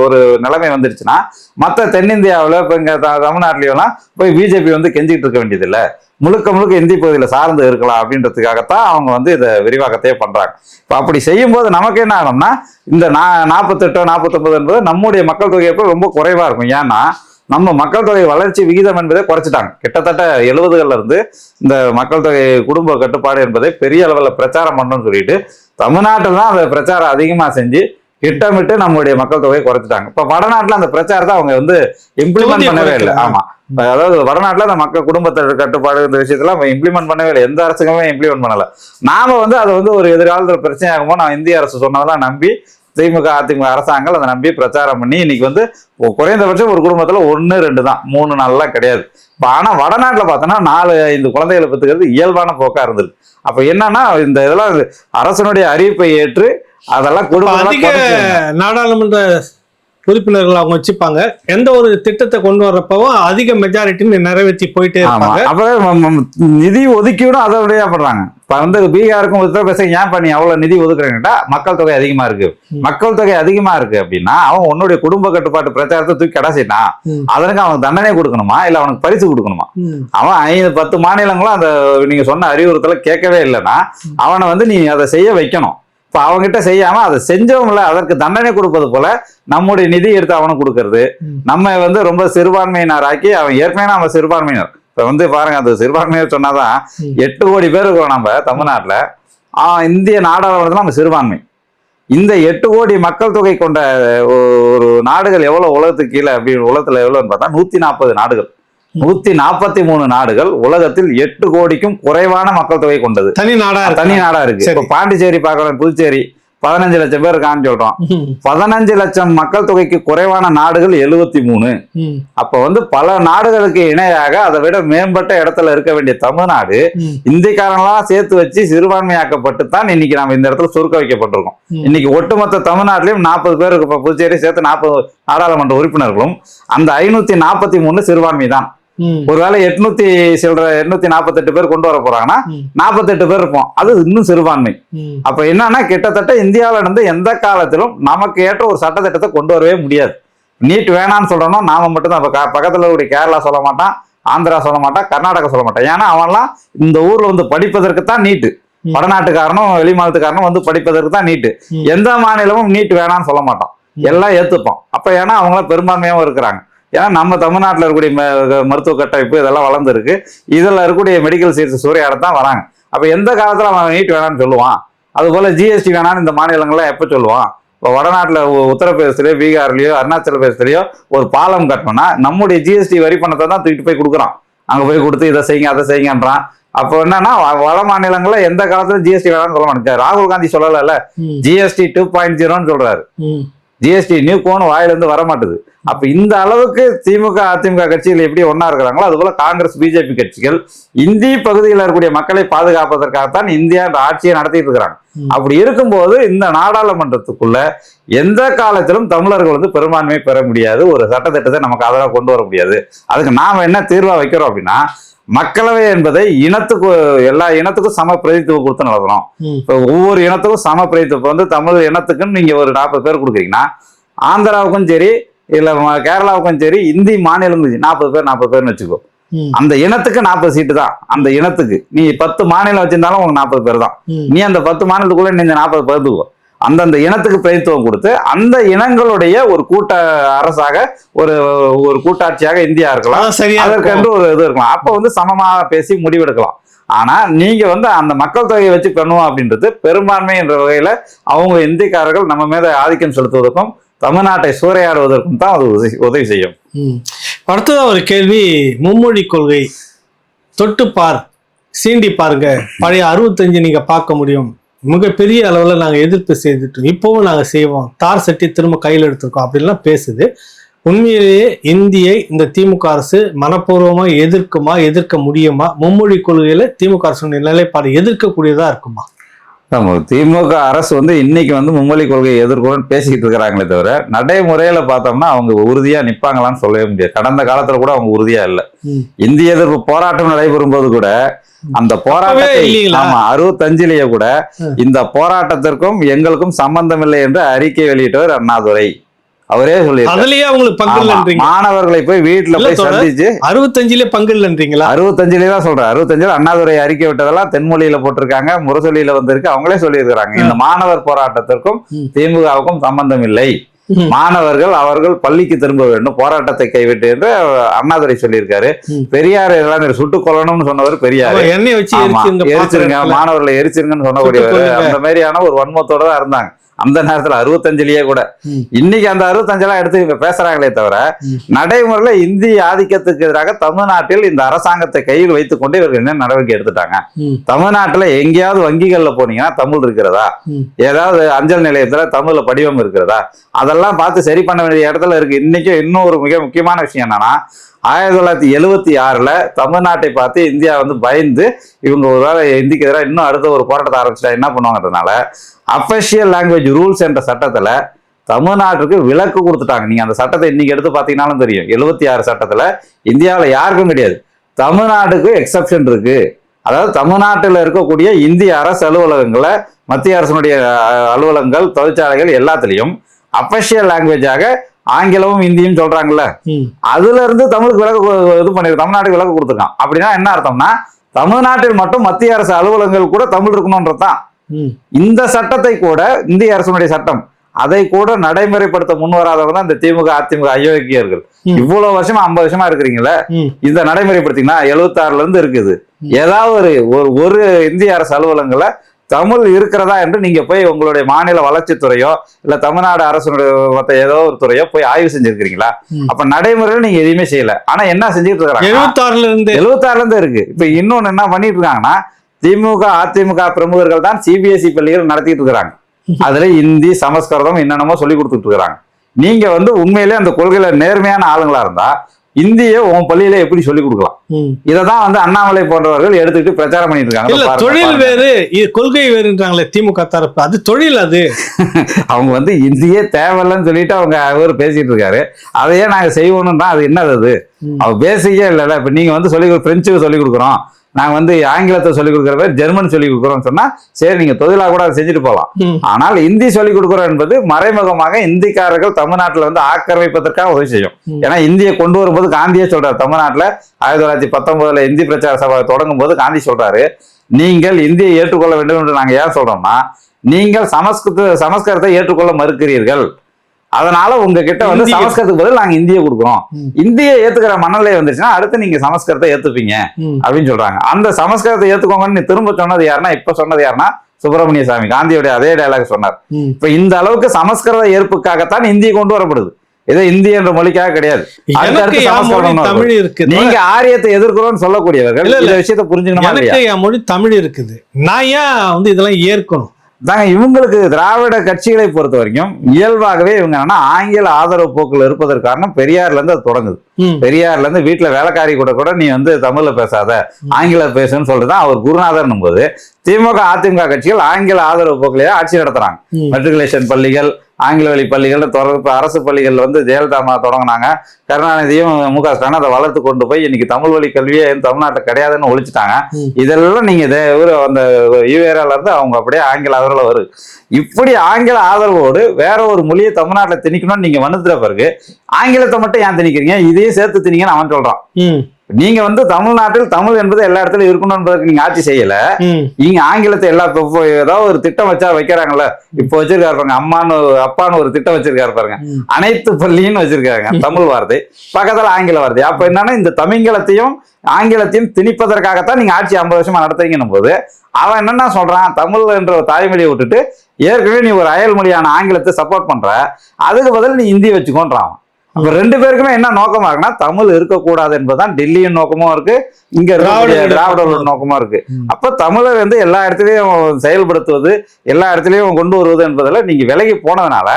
ஒரு நிலைமை வந்துருச்சுன்னா மற்ற தென்னிந்தியாவில் இப்போ இங்க த- தமிழ்நாட்டிலையும் போய் பிஜேபி வந்து கெஞ்சிக்கிட்டு இருக்க வேண்டியது முழுக்க முழுக்க இந்தி பகுதியில் சார்ந்து இருக்கலாம் அப்படின்றதுக்காகத்தான் அவங்க வந்து இதை விரிவாக்கத்தையே பண்றாங்க. இப்போ அப்படி செய்யும்போது நமக்கு என்ன ஆகும்னா இந்த நா நாற்பத்தெட்டோ நாற்பத்தொன்பது என்பது நம்முடைய மக்கள் தொகை ரொம்ப குறைவா இருக்கும். ஏன்னா நம்ம மக்கள் தொகை வளர்ச்சி விகிதம் என்பதை குறைச்சிட்டாங்க. கிட்டத்தட்ட எழுபதுகள்ல இருந்து இந்த மக்கள் தொகை குடும்ப கட்டுப்பாடு என்பதை பெரிய அளவில் பிரச்சாரம் பண்ணணும்னு சொல்லிட்டு தமிழ்நாட்டில் தான் அந்த பிரச்சாரம் அதிகமாக செஞ்சு திட்டமிட்டு நம்மளுடைய மக்கள் தொகையை குறைச்சிட்டாங்க. இப்போ வடநாட்டில் அந்த பிரச்சாரத்தை அவங்க வந்து இம்ப்ளிமெண்ட் பண்ணவே இல்லை. ஆமா. அதாவது வடநாட்டில் அந்த மக்கள் குடும்பத்தை கட்டுப்பாடு இந்த விஷயத்தெல்லாம் இம்ப்ளிமெண்ட் பண்ணவே இல்லை. எந்த அரசுக்குமே இம்ப்ளிமெண்ட் பண்ணல. நாம வந்து அதை வந்து ஒரு எதிர்காலத்தில் பிரச்சனை ஆகுமோ நான் இந்திய அரசு சொன்னதெல்லாம் நம்பி திமுக அதிமுக அரசாங்கம் அதை நம்பி பிரச்சாரம் பண்ணி இன்னைக்கு வந்து குறைந்தபட்சம் ஒரு குடும்பத்துல ஒன்னு ரெண்டு தான். மூணு நாள்லாம் கிடையாது. இப்ப ஆனா வடநாட்டுல பார்த்தோன்னா நாலு ஐந்து குழந்தைகளை பெற்றுக்கிறது இயல்பான போக்கா இருந்திருக்கு. அப்ப என்னன்னா இந்த இதெல்லாம் அரசனுடைய அறிவிப்பை ஏற்று அதெல்லாம் குடும்பம் நாடாளுமன்ற உறுப்பினர்கள் அவங்க வச்சுப்பாங்க. எந்த ஒரு திட்டத்தை கொண்டு வர்றப்பவும் அதிக மெஜாரிட்டி நிறைவேற்றி போயிட்டே இருப்பாங்க. அப்ப ம- ம- நிதி ஒதுக்கீடும் அதை விடையா பண்றாங்க இப்ப வந்து பீகாருக்கும் உத்தரப்பிரதேசம் ஏன் பண்ணி அவ்வளவு நிதி ஒதுக்குறீங்கட்டா மக்கள் தொகை அதிகமா இருக்கு. மக்கள் தொகை அதிகமா இருக்கு அப்படின்னா அவன் உன்னுடைய குடும்ப கட்டுப்பாட்டு பிரச்சாரத்தை தூக்கி கடைசிட்டான். அதற்கு அவனுக்கு தண்டனை கொடுக்கணுமா? இல்ல அவனுக்கு பரிசு கொடுக்கணுமா. அவன் ஐந்து பத்து மாநிலங்களும் அந்த நீங்க சொன்ன அறிவுறுத்தலை கேட்கவே இல்லைன்னா அவனை வந்து நீ அதை செய்ய வைக்கணும். இப்ப அவன்கிட்ட செய்யாம அதை செஞ்சவங்கள அதற்கு தண்டனை கொடுப்பது போல நம்முடைய நிதி எடுத்து அவனுக்கு கொடுக்கறது. நம்ம வந்து ரொம்ப சிறுபான்மையினர் ஆக்கி அவன் ஏற்கனவே நம்ம சிறுபான்மையினர். இப்ப வந்து பாருங்க அந்த சிறுபான்மையினர் சொன்னாதான். எட்டு கோடி பேர் இருக்கிறோம் நம்ம தமிழ்நாட்டுல. இந்திய நாடாளுமன்றத்துல நம்ம சிறுபான்மை. இந்த எட்டு கோடி மக்கள் தொகை கொண்ட ஒரு நாடுகள் எவ்வளவு உலகத்துக்கு கீழே அப்படி உலகத்துல எவ்வளவுன்னு பார்த்தா நூத்தி நாற்பது நாடுகள். நூத்தி நாற்பத்தி மூணு நாடுகள் உலகத்தில் எட்டு கோடிக்கும் குறைவான மக்கள் தொகை கொண்டது தனி நாடா. தனி நாடா இருக்கு. இப்ப பாண்டிச்சேரி பார்க்கறோம் புதுச்சேரி பதினஞ்சு லட்சம் பேர் இருக்கான்னு சொல்றோம். பதினஞ்சு லட்சம் மக்கள் தொகைக்கு குறைவான நாடுகள் எழுபத்தி மூணு. அப்ப வந்து பல நாடுகளுக்கு இணையாக அதை விட மேம்பட்ட இடத்துல இருக்க வேண்டிய தமிழ்நாடு. இந்திக்காரங்களாம் சேர்த்து வச்சு சிறுபான்மையாக்கப்பட்டு தான் இன்னைக்கு நம்ம இந்த இடத்துல சுருக்க வைக்கப்பட்டிருக்கோம். இன்னைக்கு ஒட்டுமொத்த தமிழ்நாட்டிலையும் நாற்பது பேர் இருக்கு. இப்ப புதுச்சேரி சேர்த்து நாற்பது நாடாளுமன்ற உறுப்பினர்களும் அந்த ஐநூத்தி நாற்பத்தி மூணு சிறுபான்மை தான். ஒருவேளை எட்நூத்தி சில்லற எட்நூத்தி நாற்பத்தெட்டு பேர் கொண்டு வர போறாங்கன்னா. நாற்பத்தெட்டு பேர் இருப்போம். அது இன்னும் சிறுபான்மை. அப்ப என்னன்னா கிட்டத்தட்ட இந்தியாவில இருந்து எந்த காலத்திலும் நமக்கு ஏற்ற ஒரு சட்டத்திட்டத்தை கொண்டு வரவே முடியாது. நீட் வேணாம்னு சொல்றோம் நாம மட்டும் தான் பக்கத்துல இருக்கக்கூடிய கேரளா சொல்ல மாட்டான் ஆந்திரா சொல்ல மாட்டான் கர்நாடகா சொல்ல மாட்டான். ஏன்னா அவன்லாம் இந்த ஊர்ல வந்து படிப்பதற்கு தான் நீட்டு. வடநாட்டுக்காரனும் வெளி மாநிலத்துக்காரனும் வந்து படிப்பதற்கு தான் நீட்டு. எந்த மாநிலமும் நீட் வேணாம்னு சொல்ல மாட்டான். எல்லாம் ஏத்துப்போம் அப்ப ஏன்னா அவங்களாம் பெரும்பான்மையாவும் இருக்கிறாங்க. ஏன்னா நம்ம தமிழ்நாட்டில் இருக்கக்கூடிய மருத்துவ கட்டமைப்பு இதெல்லாம் வளர்ந்துருக்கு. இதுல இருக்கக்கூடிய மெடிக்கல் சீட்ஸ் சூறையாட தான் வராங்க. அப்ப எந்த காலத்துல அவன் நீட் வேணாம்னு சொல்லுவான்? அது போல ஜிஎஸ்டி வேணாம்னு இந்த மாநிலங்கள்லாம் எப்ப சொல்லுவான்? இப்போ வடநாட்டில் உத்தரப்பிரதேசத்துலயோ பீகார்லயோ அருணாச்சல பிரதேசத்துலயோ ஒரு பாலம் கட்டணும்னா நம்முடைய ஜிஎஸ்டி வரி பணத்தை தான் தூக்கிட்டு போய் கொடுக்குறான். அங்க போய் கொடுத்து இதை செய்யுங்க அதை செய்யுங்கன்றான். அப்போ என்னன்னா வட மாநிலங்கள்ல எந்த காலத்துல ஜிஎஸ்டி வேணாம்னு சொல்ல மாட்டேங்க. ராகுல் காந்தி சொல்லல. ஜிஎஸ்டி டூ பாயிண்ட் ஜீரோன்னு சொல்றாரு. ஜிஎஸ்டி நியூ கோன் வாயிலிருந்து வர மாட்டுது அப்ப இந்த அளவுக்கு திமுக அதிமுக கட்சிகள் எப்படி ஒண்ணா இருக்கிறாங்களோ அதுபோல காங்கிரஸ் பிஜேபி கட்சிகள் இந்திய பகுதியில் இருக்கக்கூடிய மக்களை பாதுகாப்பதற்காகத்தான் இந்தியா இந்த ஆட்சியை நடத்திட்டு இருக்கிறாங்க. அப்படி இருக்கும்போது இந்த நாடாளுமன்றத்துக்குள்ள எந்த காலத்திலும் தமிழர்கள் வந்து பெரும்பான்மை பெற முடியாது ஒரு சட்டத்திட்டத்தை நமக்கு ஆதரவாக கொண்டு வர முடியாது அதுக்கு நாம என்ன தீர்வா வைக்கிறோம் அப்படின்னா மக்களவை என்பதை இனத்துக்கு எல்லா இனத்துக்கும் சம பிரதித்துவம் கொடுத்து நடத்தணும். இப்போ ஒவ்வொரு இனத்துக்கும் சம பிரதித்துவம் வந்து தமிழ் இனத்துக்குன்னு நீங்க ஒரு நாற்பது பேர் கொடுக்குறீங்கன்னா ஆந்திராவுக்கும் சரி இல்ல கேரளாவுக்கும் சரி இந்தி மாநிலம் நாற்பது பேர் நாற்பது பேர்னு வச்சுக்கோ. அந்த இனத்துக்கு நாற்பது சீட்டு தான். அந்த இனத்துக்கு. நீ பத்து மாநிலம் வச்சிருந்தாலும் உனக்கு நாற்பது பேர் தான். நீ அந்த பத்து மாநிலத்துக்குள்ள நீ இந்த நாற்பது பேர்த்துக்கோ அந்தந்த இனத்துக்கு பிரதித்துவம் கொடுத்து அந்த இனங்களுடைய ஒரு கூட்ட அரசாக ஒரு ஒரு கூட்டாட்சியாக இந்தியா இருக்கலாம். அதற்கென்று ஒரு இது இருக்கலாம். அப்ப வந்து சமமாக பேசி முடிவெடுக்கலாம். ஆனா நீங்க வந்து அந்த மக்கள் தொகையை வச்சு பண்ணுவோம் அப்படின்றது பெரும்பான்மை என்ற வகையில அவங்க இந்திக்காரர்கள் நம்ம மீது ஆதிக்கம் செலுத்துவதற்கும் தமிழ்நாட்டை சூறையாடுவதற்கும் தான் அது உதவி உதவி செய்யும். ம். ஒரு கேள்வி. மும்மொழி கொள்கை தொட்டு பார் சீண்டி பாருங்க. பழைய அறுபத்தஞ்சு நீங்க பார்க்க முடியும். மிகப்பெரிய அளவில் நாங்கள் எதிர்ப்பு செய்துட்டு இப்போவும் நாங்கள் செய்வோம். தார் சட்டி திரும்ப கையில் எடுத்திருக்கோம். அப்படின்லாம் பேசுது. உண்மையிலேயே இந்தியை இந்த திமுக அரசு மனப்பூர்வமாக எதிர்க்குமா எதிர்க்க முடியுமா? மும்மொழி கொள்கையில் திமுக அரசுடைய நிலைப்பாடு எதிர்க்கக்கூடியதாக இருக்குமா? திமுக அரசு வந்து இன்னைக்கு வந்து மும்மொழி கொள்கையை எதிர்க்கணும்னு பேசிக்கிட்டு இருக்கிறாங்களே தவிர நடைமுறையில பார்த்தோம்னா அவங்க உறுதியா நிப்பாங்களான்னு சொல்லவே முடியாது கடந்த காலத்துல கூட அவங்க உறுதியா இல்ல. இந்திய எதிர்ப்பு போராட்டம் நடைபெறும் போது கூட அந்த போராட்டத்தை இல்லைங்களா? ஆமா அறுபத்தஞ்சிலேயே கூட. இந்த போராட்டத்திற்கும் எங்களுக்கும் சம்பந்தம் இல்லை என்று அறிக்கை வெளியிட்டவர் அண்ணாதுரை அவரே அதுலயே அவங்களுக்கு பங்கு இல்லைன்றீங்க. மாணவர்களை போய் வீட்டுல போய். சந்திச்சு அறுபத்தஞ்சுல பங்கு இல்லைன்றீங்களா? அறுபத்தஞ்சுல தான் சொல்றேன். அறுபத்தஞ்சுல அண்ணாதுரை அறிக்கை விட்டதெல்லாம் தென்மொழியில போட்டிருக்காங்க முரசொலியில வந்திருக்கு அவங்களே சொல்லியிருக்கிறாங்க. இந்த மாணவர் போராட்டத்திற்கும். திமுகவுக்கும் சம்பந்தம் இல்லை. மாணவர்கள் அவர்கள் பள்ளிக்கு திரும்ப வேண்டும் போராட்டத்தை கைவிட்டு என்று அண்ணாதுரை சொல்லியிருக்காரு. பெரியார் எல்லாரும் சுட்டுக் கொல்லணும்னு சொன்னவர் பெரியார். எண்ணெய் வச்சு எரிச்சிருங்க மாணவர்களை எரிச்சிருங்கன்னு கொல்லுங்க. அந்த மாதிரியான ஒரு வன்மத்தோட தான் இருந்தாங்க. அந்த நேரத்துல அறுபத்தஞ்சுலயே கூட. இன்னைக்கு அந்த அறுபத்தஞ்செல்லாம் எடுத்து இப்ப பேசுறாங்களே தவிர. நடைமுறையில இந்திய ஆதிக்கத்துக்கு எதிராக தமிழ்நாட்டில் இந்த அரசாங்கத்தை கையில் வைத்துக் கொண்டு இவர்கள் என்ன நடவடிக்கை எடுத்துட்டாங்க. தமிழ்நாட்டுல எங்கேயாவது வங்கிகள்ல போனீங்கன்னா தமிழ் இருக்கிறதா. ஏதாவது அஞ்சல் நிலையத்துல தமிழ்ல படிவம் இருக்கிறதா அதெல்லாம் பார்த்து சரி பண்ண வேண்டிய இடத்துல இருக்கு இன்னைக்கு இன்னும் ஒரு மிக முக்கியமான விஷயம் என்னன்னா ஆயிரத்தி தொள்ளாயிரத்தி எழுவத்தி ஆறில் தமிழ்நாட்டை பார்த்து இந்தியா வந்து பயந்து இவங்க ஒரு வேலை இந்திக்கு எதிராக இன்னும் அடுத்த ஒரு போராட்டத்தை ஆரம்பிச்சிட்டா என்ன பண்ணுவாங்கன்றதுனால அஃபஷியல் லாங்குவேஜ் ரூல்ஸ் என்ற சட்டத்தில் தமிழ்நாட்டுக்கு விலக்கு கொடுத்துட்டாங்க. நீங்கள் அந்த சட்டத்தை இன்னைக்கு எடுத்து பார்த்தீங்கன்னாலும் தெரியும். எழுபத்தி ஆறு சட்டத்தில் இந்தியாவில் யாருக்கும் கிடையாது. தமிழ்நாட்டுக்கு எக்ஸப்ஷன் இருக்குது அதாவது தமிழ்நாட்டில் இருக்கக்கூடிய இந்திய அரசு அலுவலகங்களை மத்திய அரசினுடைய அலுவலகங்கள் தொழிற்சாலைகள் எல்லாத்துலேயும் அஃபஷியல் லாங்குவேஜாக ஆங்கிலமும் இந்தியும் சொல்றாங்கல்ல. அதுல இருந்து தமிழுக்கு விலக்கு இது பண்ணி தமிழ்நாட்டுக்கு விலக்கு கொடுத்துருக்கான். அப்படின்னா என்ன அர்த்தம்னா தமிழ்நாட்டில் மட்டும் மத்திய அரசு அலுவலகங்கள் கூட தமிழ் இருக்கணும்ன்றதுதான் ம். இந்த சட்டத்தை கூட இந்திய அரசனுடைய சட்டம் அதை கூட நடைமுறைப்படுத்த முன் வராதவங்க தான் இந்த திமுக அதிமுக அயோக்கியர்கள். இவ்வளவு வருஷமா ஐம்பது வருஷமா இருக்கிறீங்களே இந்த நடைமுறைப்படுத்திங்கன்னா எழுபத்தாறுல இருந்து இருக்குது ஏதாவது ஒரு ஒரு ஒரு இந்திய அரசு அலுவலகங்கள தமிழ் இருக்கிறதா என்று நீங்க போய் உங்களுடைய மாநில வளர்ச்சித்துறையோ இல்ல தமிழ்நாடு அரசுடைய மத்த ஏதோ ஒரு துறையோ போய் ஆய்வு செஞ்சிருக்கிறீங்களா. அப்ப நடைமுறையில் நீங்க எதுவுமே செய்யல. ஆனா என்ன செஞ்சுட்டு இருக்காங்க? எழுபத்தாறுல இருந்து. எழுபத்தாறுல இருந்து இருக்கு. இப்ப இன்னொன்னு என்ன பண்ணிட்டு இருக்காங்கன்னா திமுக அதிமுக பிரமுகர்கள் தான் சிபிஎஸ்இ பள்ளிகள் நடத்திட்டு இருக்கிறாங்க. அதுல இந்தி சமஸ்கிருதம் என்னென்னமோ சொல்லி கொடுத்துட்டு இருக்காங்க நீங்க வந்து உண்மையிலே அந்த கொள்கையில நேர்மையான ஆளுங்களா இருந்தா இந்திய உன் பள்ளியில எப்படி சொல்லி கொடுக்கலாம்? ம். இதை தான் வந்து அண்ணாமலை போன்றவர்கள் எடுத்துக்கிட்டு பிரச்சாரம் பண்ணிட்டு இருக்காங்க தொழில். வேறு இது கொள்கை வேறுன்றாங்களே திமுக தரப்பு. அது தொழில் அது. அவங்க வந்து இந்தியே தேவையில்லைன்னு சொல்லிட்டு அவங்க அவர் பேசிட்டு இருக்காரு. அதையே நாங்க செய்வோம்னா அது என்னது அது? ம். அவ பேசிக்கே இல்லைல்ல. இப்ப நீங்க வந்து சொல்லி பிரெஞ்சுக்கு சொல்லி கொடுக்குறோம். நாங்க வந்து ஆங்கிலத்தை சொல்லி கொடுக்குற பேர் ஜெர்மன் சொல்லி கொடுக்குறோம்னு சொன்னா சரி நீங்க தொழிலா கூட அதை செஞ்சுட்டு போகலாம் ஆனால் இந்தி சொல்லி கொடுக்குறோம் என்பது மறைமுகமாக இந்திக்காரர்கள் தமிழ்நாட்டில் வந்து ஆக்கிரமிப்பதற்காக உதவி செய்யும். ஏன்னா இந்தியை கொண்டு வரும்போது காந்தியே சொல்றாரு. தமிழ்நாட்டில் ஆயிரத்தி தொள்ளாயிரத்தி பத்தொன்பதுல இந்தி பிரச்சார சபை தொடங்கும் போது காந்தி சொல்றாரு நீங்கள் இந்தியை ஏற்றுக்கொள்ள வேண்டும் என்று நாங்க ஏன் சொல்றோம்னா நீங்கள் சமஸ்கிருத சமஸ்கிருதத்தை ஏற்றுக்கொள்ள மறுக்கிறீர்கள். அதனால உங்ககிட்ட வந்து இந்திய- சமஸ்கிருதத்துக்கு பதில் நாங்க இந்தியை கொடுக்குறோம். இந்தியை ஏத்துக்கிற மனநிலை வந்துச்சுன்னா அடுத்து நீங்க சமஸ்கிருதத்தை ஏத்துப்பீங்க அப்படின்னு சொல்றாங்க. அந்த சமஸ்கிருதத்தை ஏத்துக்கோங்கன்னு நீ திரும்ப சொன்னது யாருன்னா இப்ப சொன்னது யாருன்னா சுப்பிரமணிய சாமி. காந்தியோட அதே டயலாக் சொன்னார். இப்ப இந்த அளவுக்கு சமஸ்கிருத ஏற்புக்காகத்தான் இந்தி கொண்டு வரப்படுது. ஏதோ இந்தி என்ற மொழிக்காக கிடையாது. தமிழ் இருக்கு நீங்க ஆரியத்தை எதிர்க்கிறோம்னு சொல்லக்கூடியவர்கள். இந்த விஷயத்தை புரிஞ்சுக்கணுமா மொழி தமிழ் இருக்குது. நான் ஏன் வந்து இதெல்லாம் ஏற்கணும்? தாங்க இவங்களுக்கு திராவிட கட்சிகளை பொறுத்த வரைக்கும் இயல்பாகவே இவங்க என்னன்னா ஆங்கில ஆதரவு போக்குல இருப்பதற்கு காரணம் பெரியார்ல இருந்து அது தொடங்குது. பெரியார்ல இருந்து வீட்டுல வேலைக்காரி கூட கூட நீ வந்து தமிழ்ல பேசாத ஆங்கில பேசுன்னு சொல்லிட்டு தான் அவர் குருநாதர்னும் போது திமுக அதிமுக கட்சிகள் ஆங்கில ஆதரவு போக்கிலேயே ஆட்சி நடத்துறாங்க. மெட்ரிகுலேஷன் பள்ளிகள் ஆங்கில வழி பள்ளிகள் தொடர்பு அரசு பள்ளிகள் வந்து ஜெயலலிதா அம்மா தொடங்கினாங்க. கருணாநிதியும் மு க ஸ்டாலின் அதை வளர்த்து கொண்டு போய் இன்னைக்கு தமிழ் வழி கல்வியே தமிழ்நாட்டில் கிடையாதுன்னு ஒழிச்சிட்டாங்க. இதெல்லாம் நீங்க அந்த ஈவேரால இருந்து அவங்க அப்படியே ஆங்கில ஆதரவுல வருது. இப்படி ஆங்கில ஆதரவோடு வேற ஒரு மொழியை தமிழ்நாட்டில் திணிக்கணும்னு நீங்க வந்துட்ட பிறகு ஆங்கிலத்தை மட்டும் ஏன் திணிக்கிறீங்க? இதையும் சேர்த்து திணிங்கன்னு அவன் சொல்றான். நீங்க வந்து தமிழ்நாட்டில் தமிழ் என்பது எல்லா இடத்துலயும் இருக்கணும் என்பதற்கு நீங்க ஆட்சி செய்யல. ம். இங்க ஆங்கிலத்தை எல்லா ஏதாவது ஒரு திட்டம் வச்சா வைக்கிறாங்கல்ல. இப்போ வச்சிருக்காரு பாருங்க அம்மான்னு அப்பான்னு ஒரு திட்டம் வச்சிருக்காரு பாருங்க. அனைத்து பள்ளின்னு வச்சிருக்காங்க தமிழ் வார்த்தை. பக்கத்துல ஆங்கில வார்த்தை. அப்ப என்னன்னா இந்த தமிழ்களத்தையும் ஆங்கிலத்தையும் திணிப்பதற்காகத்தான் நீங்க ஆட்சி ஐம்பது வருஷமா நடத்துறீங்கன்னும் போது அவன் என்னன்னா சொல்றான் தமிழ் என்ற ஒரு தாய்மொழியை விட்டுட்டு ஏற்கனவே நீ ஒரு அயல் மொழியான ஆங்கிலத்தை சப்போர்ட் பண்ற அதுக்கு பதில் நீ ஹிந்தி வச்சுக்கோன்றான். அப்ப ரெண்டு பேருக்குமே என்ன நோக்கமா இருக்குன்னா தமிழ் இருக்கக்கூடாது என்பதுதான் டெல்லியின் நோக்கமும் இருக்கு இங்க திராவிடர்களோட நோக்கமா இருக்கு. அப்ப தமிழர் வந்து எல்லா இடத்துலயும் செயல்படுத்துவது எல்லா இடத்துலயும் கொண்டு வருவது என்பதுல நீங்க விலகி போனதுனால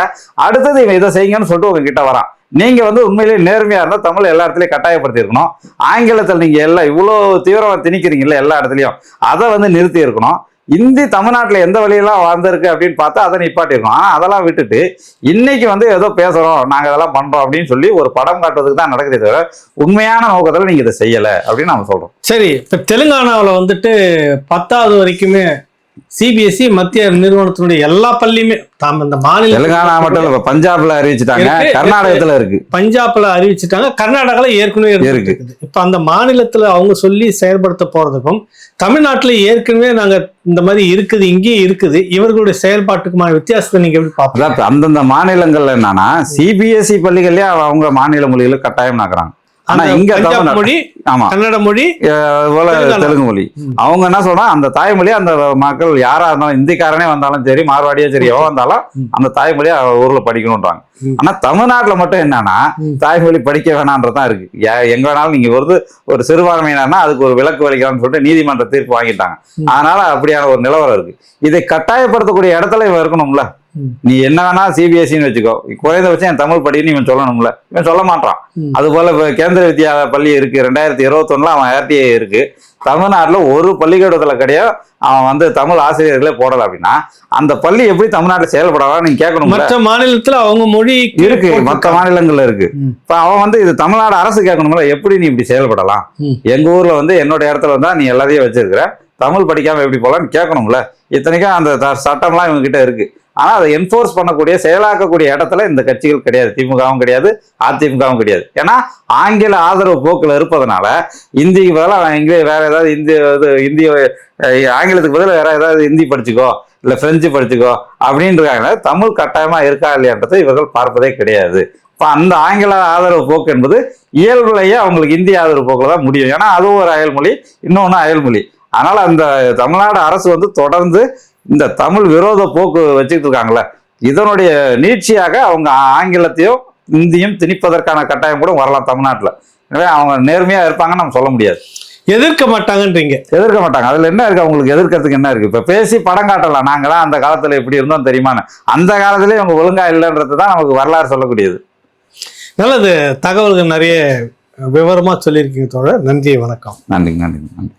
அடுத்தது இவன் இதை செய்யுங்கன்னு சொல்லிட்டு உங்ககிட்ட வரான். நீங்க வந்து உண்மையிலேயே நேர்மையா இருந்தா தமிழ் எல்லா இடத்துலயும் கட்டாயப்படுத்தி இருக்கணும் ஆங்கிலத்தில் நீங்க எல்லாம் இவ்வளவு தீவிரமா திணிக்கிறீங்கல்ல எல்லா இடத்துலயும். அதை வந்து நிறுத்தி இருக்கணும் இந்தி தமிழ்நாட்டில் எந்த வழியெல்லாம் வந்திருக்கு அப்படின்னு பார்த்தா அதை நிப்பாட்டி ஆனால் அதெல்லாம் விட்டுட்டு இன்னைக்கு வந்து ஏதோ பேசுகிறோம் நாங்கள் இதெல்லாம் பண்ணுறோம் அப்படின்னு சொல்லி ஒரு படம் காட்டுறதுக்கு தான் நடக்குதே தவிர உண்மையான நோக்கத்தில் நீங்கள் இதை செய்யலை அப்படின்னு நம்ம சொல்கிறோம் சரி இப்போ தெலுங்கானாவில் வந்துட்டு பத்தாவது வரைக்குமே சிபிஎஸ்இ மத்திய நிறுவனத்தினுடைய எல்லா பள்ளியுமே தாம் இந்த மாநில தெலுங்கானா மட்டும் இல்ல பஞ்சாப்ல அறிவிச்சுட்டாங்க. கர்நாடகத்துல இருக்கு. பஞ்சாப்ல அறிவிச்சிட்டாங்க. கர்நாடகால ஏற்கனவே இருக்கு. இப்ப அந்த மாநிலத்துல அவங்க சொல்லி செயல்படுத்த போறதுக்கும் தமிழ்நாட்டுல ஏற்கனவே நாங்க இந்த மாதிரி இருக்குது இங்கேயே இருக்குது. இவர்களுடைய செயல்பாட்டுக்குமான வித்தியாசத்தை நீங்க எப்படி அதான் அந்தந்த மாநிலங்கள்ல என்னன்னா சிபிஎஸ்இ பள்ளிகள்லயே அவங்க மாநில மொழிகளை கட்டாயம் ஆக்குறாங்க ஆனா இங்க மொழி ஆமா கன்னட மொழி. தெலுங்கு மொழி. அவங்க என்ன சொல்றாங்க அந்த தாய்மொழி அந்த மக்கள் யாரா இருந்தாலும் இந்திக்காரனே வந்தாலும் சரி மார்வாடியோ சரி எவன் வந்தாலும். அந்த தாய்மொழியை ஊர்ல படிக்கணும்ன்றாங்க. ஆனா தமிழ்நாட்டுல மட்டும் என்னன்னா. தாய்மொழி படிக்க வேணான்றதுதான் இருக்கு எங்க வேணாலும் நீங்க ஒரு ஒரு சிறுபான்மையினர்னா அதுக்கு ஒரு விலக்கு வலிக்கலாம்னு சொல்லிட்டு நீதிமன்ற தீர்ப்பு வாங்கிட்டாங்க. அதனால அப்படியான ஒரு நிலவரம் இருக்கு இதை கட்டாயப்படுத்தக்கூடிய இடத்துல இவன் இருக்கணும்ல. நீ என்ன வேணா சிபிஎஸ்சின்னு வச்சுக்கோ. குறைந்தபட்சம் என் தமிழ் படின்னு இவன் சொல்லணும்ல. இவன் சொல்ல மாட்டான். அது போல கேந்திர வித்யா பள்ளி இருக்கு ரெண்டாயிரத்தி இருபத்தொன்னுல அவன் ஆர்டிஐ இருக்கு. தமிழ்நாட்டுல ஒரு பள்ளிக்கூடத்துல கிடையாது அவன் வந்து தமிழ் ஆசிரியர்களே போடல அப்படின்னா அந்த பள்ளி எப்படி தமிழ்நாட்டுல செயல்படலாம் நீங்க கேட்கணும்ல? மற்ற மாநிலத்துல அவங்க மொழி இருக்கு மற்ற மாநிலங்கள்ல இருக்கு. இப்ப அவன் வந்து இது தமிழ்நாடு அரசு கேட்கணும்ல எப்படி நீ இப்படி செயல்படலாம். எங்க ஊர்ல வந்து என்னோட இடத்துல வந்தா நீ எல்லாத்தையும் வச்சிருக்கிற. தமிழ் படிக்காம எப்படி போலாம்னு கேட்கணும்ல. இத்தனைக்கும் அந்த சட்டம்லாம் இவங்க கிட்ட இருக்கு. ஆனால் அதை என்ஃபோர்ஸ் பண்ணக்கூடிய செயலாக்கக்கூடிய இடத்துல இந்த கட்சிகள் கிடையாது. திமுகவும் கிடையாது அதிமுகவும் கிடையாது. ஏன்னா ஆங்கில ஆதரவு போக்கில் இருப்பதனால இந்திக்கு பதிலாக அவன் இங்கிலீஷ் வேற ஏதாவது இந்தி இது இந்தி ஆங்கிலத்துக்கு பதிலாக வேற ஏதாவது ஹிந்தி படிச்சுக்கோ இல்லை ஃப்ரெஞ்சு படிச்சுக்கோ அப்படின்றாங்க தமிழ் கட்டாயமாக இருக்கா இல்லையன்றதை இவர்கள் பார்ப்பதே கிடையாது. இப்போ அந்த ஆங்கில ஆதரவு போக்கு என்பது இயல்புலேயே அவங்களுக்கு இந்திய ஆதரவு போக்கில் தான் முடியும். ஏன்னா அதுவும் ஒரு அயல்மொழி இன்னொன்று அயல்மொழி. அதனால் அந்த தமிழ்நாடு அரசு வந்து தொடர்ந்து இந்த தமிழ் விரோத போக்கு வச்சுக்கிட்டு இருக்காங்களே இதனுடைய நீட்சியாக அவங்க ஆங்கிலத்தையும் இந்தியும் திணிப்பதற்கான கட்டாயம் கூட வரலாம் தமிழ்நாட்டில். எனவே அவங்க நேர்மையா இருப்பாங்கன்னு நம்ம சொல்ல முடியாது. எதிர்க்க மாட்டாங்கன்றீங்க. எதிர்க்க மாட்டாங்க. அதுல என்ன இருக்கு? அவங்களுக்கு எதிர்க்கிறதுக்கு என்ன இருக்கு? இப்ப பேசி படம் காட்டலாம். நாங்க தான் அந்த காலத்துல இப்படி இருந்தோம் தெரியுமான்னு. அந்த காலத்திலேயே இவங்க ஒழுங்கா இல்லைன்றது தான் நமக்கு வரலாறு சொல்லக்கூடியது. நல்லது. தகவல்கள் நிறைய விவரமா சொல்லியிருக்கீங்க தோழர். நன்றி வணக்கம். நன்றி நன்றி நன்றி.